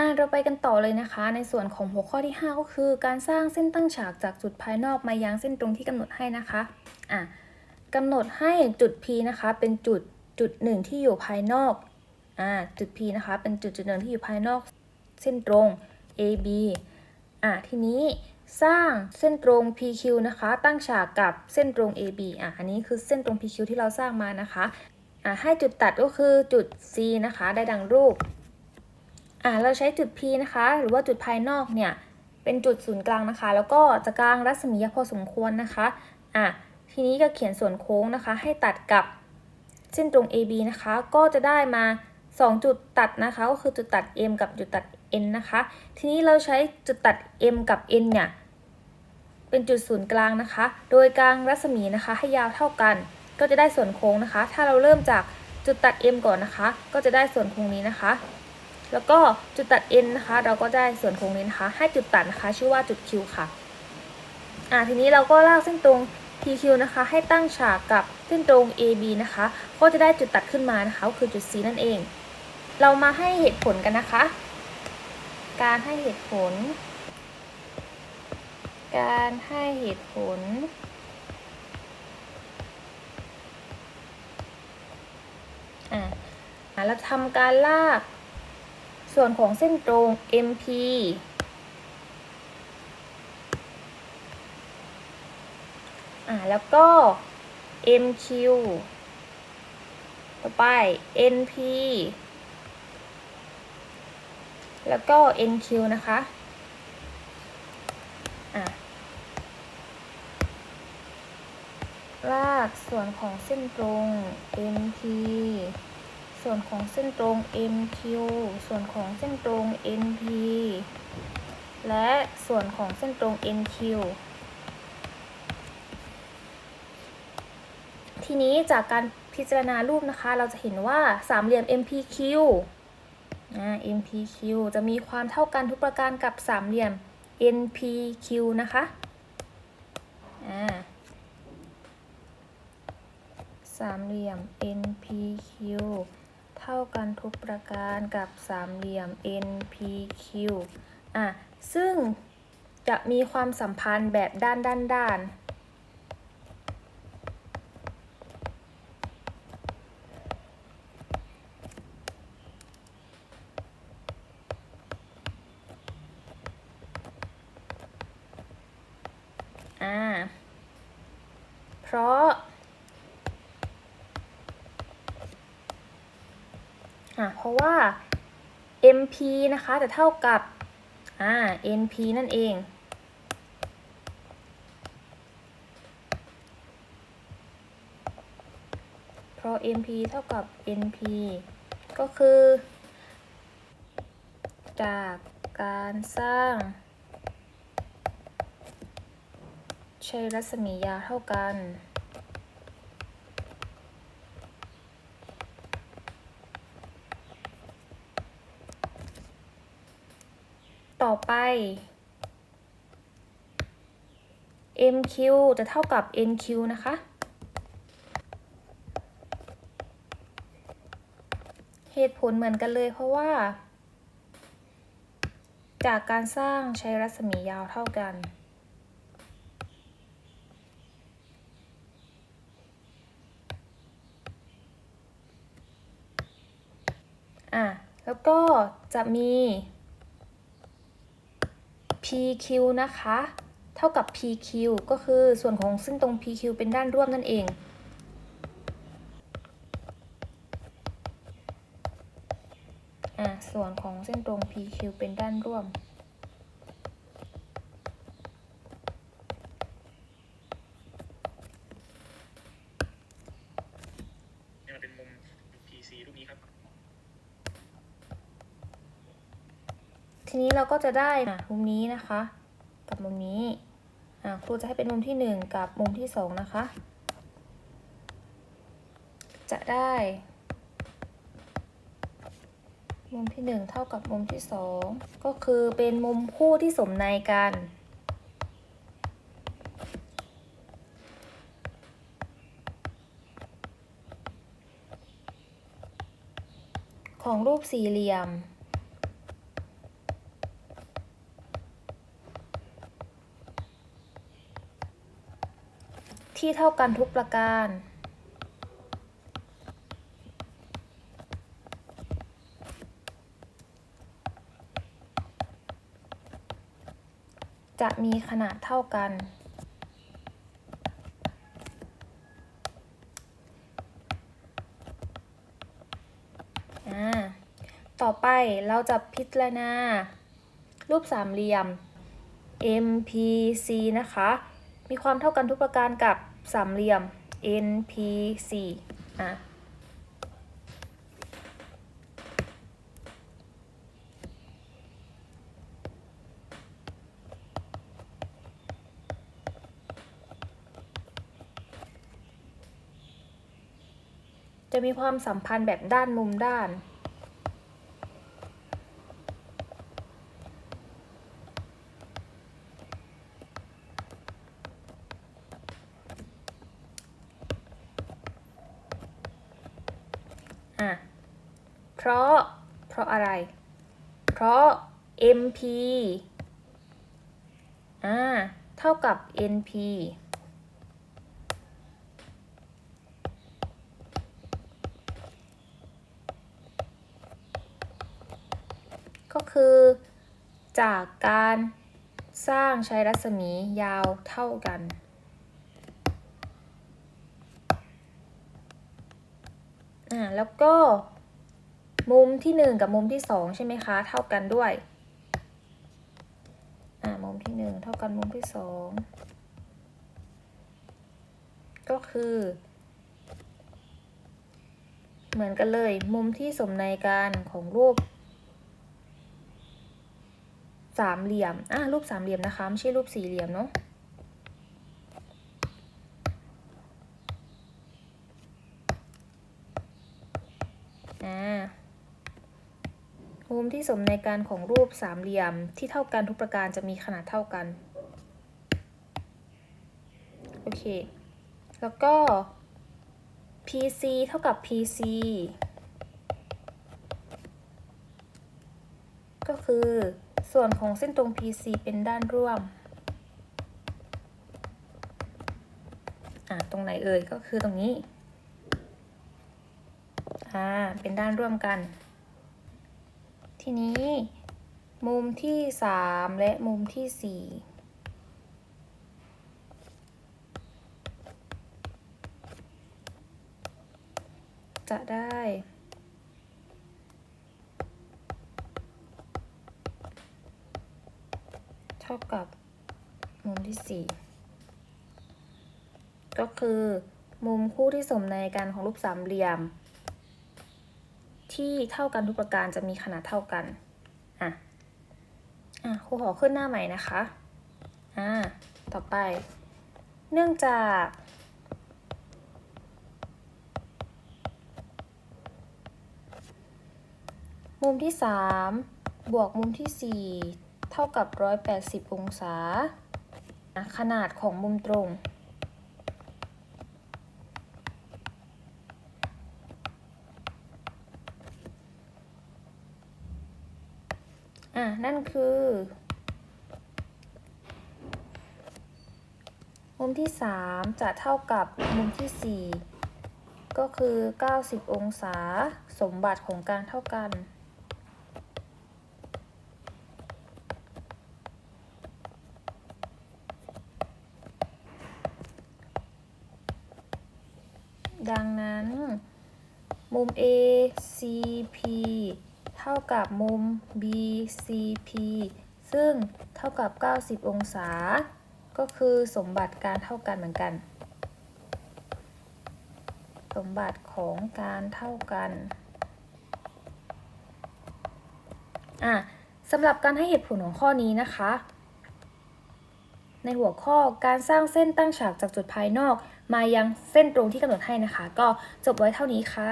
อ่าเราไปกันต่อเลยนะคะ ในส่วนของหัวข้อที่ 5 ก็คือ การสร้างเส้นตั้งฉากจากจุดภายนอกมายังเส้นตรงที่กำหนดให้นะคะอะกำหนดให้จุด P นะคะเป็นจุดจุดหนึ่งที่อยู่ภายนอกอ่าจุด P นะคะเป็นจุดจุดหนึ่งที่อยู่ภายนอกเส้นตรง AB อะทีนี้สร้างเส้นตรง PQ นะคะ ตั้งฉากกับเส้นตรง AB อะอันนี้คือเส้นตรง PQ ที่เราสร้างมานะคะอะให้จุดตัดก็คือจุด C นะคะ ได้ดังรูป อ่าเราใช้จุด P นะคะ หรือว่าจุดภายนอกเนี่ยเป็นจุดศูนย์กลางนะคะ แล้วก็จะกลางรัศมีพอสมควรนะคะอะทีนี้ก็เขียนส่วนโค้งนะคะ ให้ตัดกับเส้นตรง AB นะคะ ก็จะได้มา 2 จุดตัดนะคะ ก็คือจุดตัด M กับจุดตัด N นะคะ ทีนี้เราใช้จุดตัด M กับ N เนี่ยเป็นจุดศูนย์กลางนะคะ โดยกลางรัศมีนะคะ ให้ยาวเท่ากัน ก็จะได้ส่วนโค้งนะคะ ถ้าเราเริ่มจากจุดตัด M ก่อนนะคะ ก็จะได้ส่วนโค้งนี้นะคะ แล้วก็จุดตัด N นะคะ เราก็ได้ส่วนโค้งนี้นะคะ ให้จุดตัดนะคะ ชื่อว่าจุด Q ค่ะ อ่าทีนี้เราก็ลากเส้นตรง PQ นะคะ ให้ตั้งฉากกับเส้นตรง AB นะคะ ก็จะได้จุดตัดขึ้นมานะคะก็คือจุด C นั่นเอง เรามาให้เหตุผลกันนะคะ การให้เหตุผล การให้เหตุผล อ่าเราทำการลาก ส่วนของเส้นตรง MP อ่าแล้วก็ MQ ต่อไป NP แล้วก็ NQ นะคะ อะลากส่วนของเส้นตรง NP ส่วนของเส้นตรง MQ ส่วนของเส้นตรง NP และส่วนของเส้นตรง NQ ทีนี้จากการพิจารณารูปนะคะ เราจะเห็นว่าสามเหลี่ยม MPQ อ่า MPQ จะมีความเท่ากันทุกประการกับสามเหลี่ยม NPQ นะคะสามเหลี่ยม NPQ เท่ากันทุกประการกับสามเหลี่ยม NPQ อะ ซึ่งจะมีความสัมพันธ์แบบด้านด้านด้านอ่า เพราะะเพราะว่า MP นะคะจะเท่ากับอ่า NP นั่นเอง เพราะ MP เท่ากับ NP ก็คือ จากการสร้างใช้รัศมียาวเท่ากัน ต่อไป MQ จะเท่ากับ NQ นะคะ เหตุผลเหมือนกันเลยเพราะว่า จากการสร้างใช้รัศมียาวเท่ากันอะแล้วก็จะมี PQ นะคะ เท่ากับ PQ ก็คือส่วนของเส้นตรง PQ เป็นด้านร่วมนั่นเอง อะส่วนของเส้นตรง PQ เป็นด้านร่วม นี่มันเป็นมุม PC รูปนี้ครับ ทีนี้ เราก็จะได้อะมุมนี้นะคะ กับมุมนี้ครูจะให้เป็นมุมที่หนึ่งกับมุมที่สองนะคะ จะได้ มุมที่หนึ่งเท่ากับมุมที่สองก็คือเป็นมุมคู่ที่สมในกันของรูปสี่เหลี่ยม ที่เท่ากันทุกประการ จะมีขนาดเท่ากันอ่าต่อไปเราจะพิจารณา รูปสามเหลี่ยม MPC นะคะ มีความเท่ากันทุกประการกับ สามเหลี่ยม NPC อะจะมีความสัมพันธ์แบบด้านมุมด้าน อะ เพราะ เพราะอะไร เพราะ MP อ่า เท่ากับ NP ก็คือ จากการสร้างใช้รัศมียาวเท่ากัน อ่า แล้วก็ มุมที่ 1 กับมุมที่ 2 ใช่ไหมคะ เท่ากันด้วย อ่า มุมที่ 1 เท่ากันมุมที่ 2 ก็คือ เหมือนกันเลย มุมที่สมในการของรูปสามเหลี่ยม อะรูปสามเหลี่ยมนะคะ ไม่ใช่รูปสี่เหลี่ยมเนาะ อ่า มุมที่สมในการของรูปสามเหลี่ยมที่เท่ากันทุกประการจะมีขนาดเท่ากัน โอเค แล้วก็ PC เท่ากับ PC ก็คือส่วนของเส้นตรง PC เป็นด้านร่วม อ่า ตรงไหนเอ่ย ก็คือตรงนี้ อ่า เป็นด้านร่วมกัน ทีนี้ มุมที่3และมุมที่4จะได้ เท่ากับมุมที่ 4 ก็คือมุมคู่ที่สมในการของรูปสามเหลี่ยม ที่เท่ากันทุกประการจะมีขนาดเท่ากัน อะ อะครูขอขึ้นหน้าใหม่นะคะ อ่า ต่อไป เนื่องจาก มุมที่ 3 บวกมุมที่ 4 เท่ากับ 180 องศา ขนาดของมุมตรง นั่นคือมุมที่ 3 จะเท่ากับมุมที่ 4 ก็คือ 90 องศาสมบัติของการเท่ากัน ดังนั้น มุม ACP เท่ากับมุม BCP ซึ่งเท่ากับ 90 องศา ก็คือสมบัติการเท่ากันเหมือนกัน สมบัติของการเท่ากันอะสำหรับการให้เหตุผลของข้อนี้นะคะ ในหัวข้อการสร้างเส้นตั้งฉากจากจุดภายนอก มายังเส้นตรงที่กำหนดให้นะคะ ก็จบไว้เท่านี้ค่ะ